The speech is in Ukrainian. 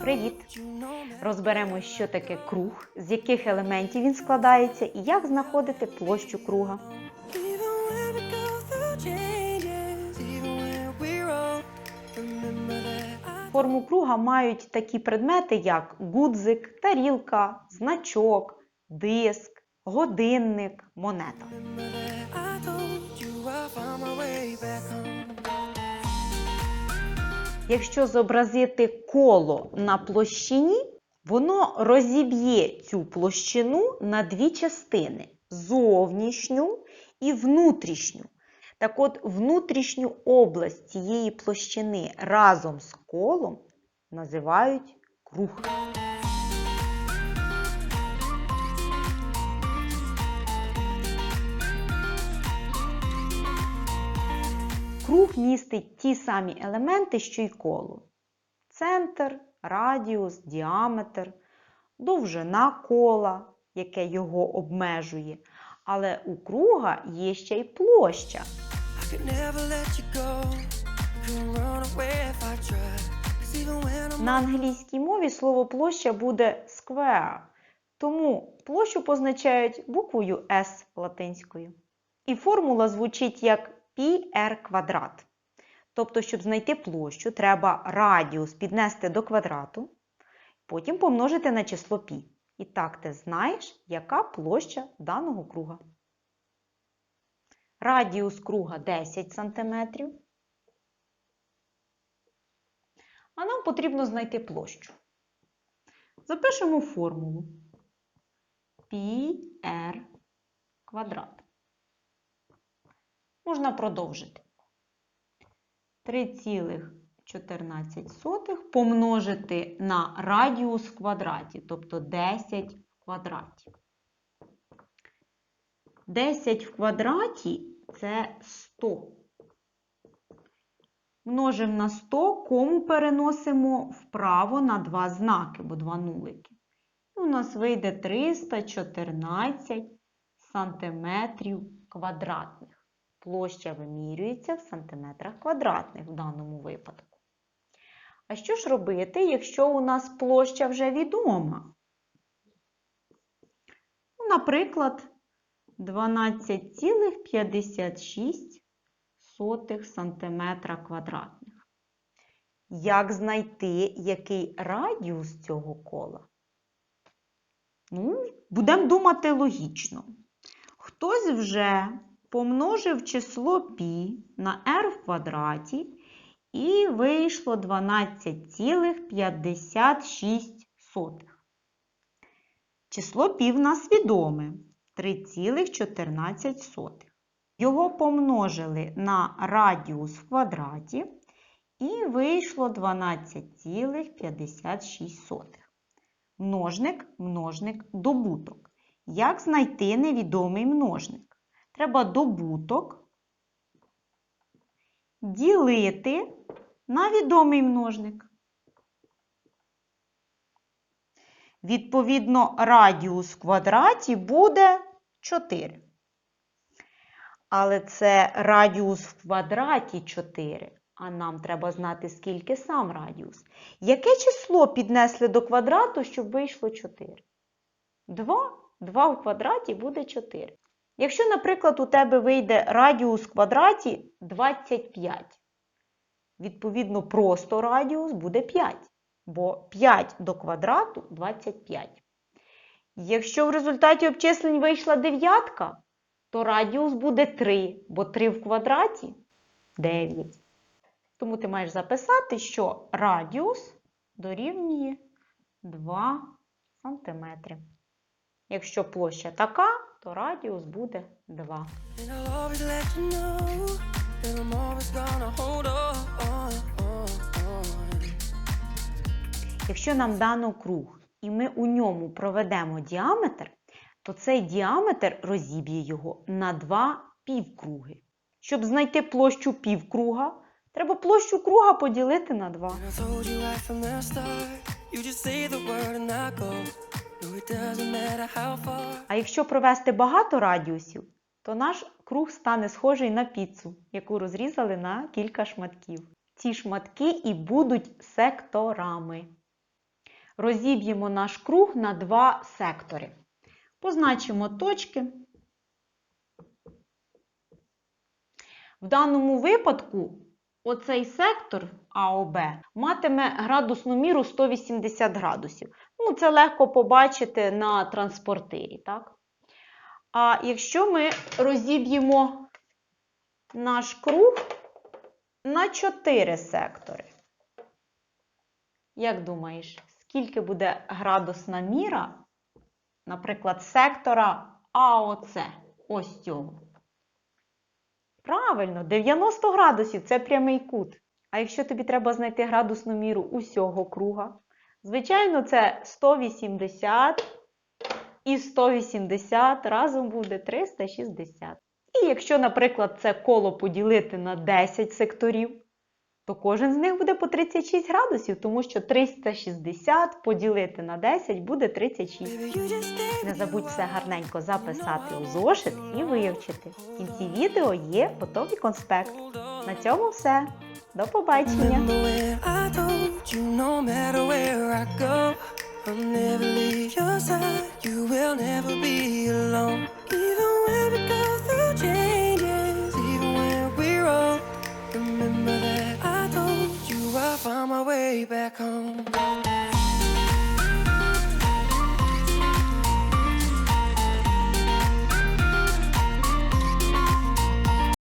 Привіт! Розберемо, що таке круг, з яких елементів він складається і як знаходити площу круга. Форму круга мають такі предмети, як гудзик, тарілка, значок, диск, годинник, монета. Якщо зобразити коло на площині, воно розіб'є цю площину на дві частини зовнішню і внутрішню. Так от, внутрішню область цієї площини разом з колом називають круг. Круг містить ті самі елементи, що й коло. Центр, радіус, діаметр, довжина кола, яке його обмежує. Але у круга є ще й площа. На англійській мові слово площа буде square, тому площу позначають буквою S латинською. І формула звучить як πr квадрат. Тобто, щоб знайти площу, треба радіус піднести до квадрату, потім помножити на число π. І так ти знаєш, яка площа даного круга. Радіус круга 10 см. А нам потрібно знайти площу. Запишемо формулу πr квадрат. Можна продовжити. 3,14 помножити на радіус в квадраті, тобто 10 в квадраті. 10 в квадраті це 100. Множимо на 100, кому переносимо вправо на два знаки, бо два нулики. І у нас вийде 314 сантиметрів квадратних. Площа вимірюється в сантиметрах квадратних в даному випадку. А що ж робити, якщо у нас площа вже відома? Ну, Наприклад, 12,56 сантиметра квадратних. Як знайти, який радіус цього кола? Ну, будемо думати логічно. Хтось вже помножив число π на r в квадраті і вийшло 12,56. Число π в нас відоме 3,14. Його помножили на радіус в квадраті і вийшло 12,56. Множник, множник, добуток. Як знайти невідомий множник? Треба добуток ділити на відомий множник. Відповідно, радіус в квадраті буде 4. Але це радіус в квадраті 4. А нам треба знати, скільки сам радіус. Яке число піднесли до квадрату, щоб вийшло 4? 2. 2 в квадраті буде 4. Якщо, наприклад, у тебе вийде радіус в квадраті 25, відповідно, просто радіус буде 5, бо 5 до квадрату 25. Якщо в результаті обчислень вийшла дев'ятка, то радіус буде 3, бо 3 в квадраті 9. Тому ти маєш записати, що радіус дорівнює 2 см. Якщо площа така, то радіус буде 2. And I'll always let you know that I'm always gonna hold on, on, on, on. Якщо нам дано круг і ми у ньому проведемо діаметр, то цей діаметр розіб'є його на два півкруги. Щоб знайти площу півкруга, треба площу круга поділити на 2. А якщо провести багато радіусів, то наш круг стане схожий на піцу, яку розрізали на кілька шматків. ці шматки і будуть секторами. Розіб'ємо наш круг на два сектори. Позначимо точки. В даному випадку оцей сектор АОБ матиме градусну міру 180 градусів. Ну, це легко побачити на транспортирі, так? А якщо ми розіб'ємо наш круг на 4 сектори, як думаєш, скільки буде градусна міра, наприклад, сектора АОЦ, ось цього? Правильно, 90 градусів це прямий кут. А якщо тобі треба знайти градусну міру усього круга, звичайно, це 180 і 180 разом буде 360. І якщо, наприклад, це коло поділити на 10 секторів, то кожен з них буде по 36 градусів, тому що 360 поділити на 10 буде 36. Baby, you just stay Не забудь все гарненько записати у зошит і вивчити. В кінці відео є готовий конспект. На цьому все. До побачення! Back home.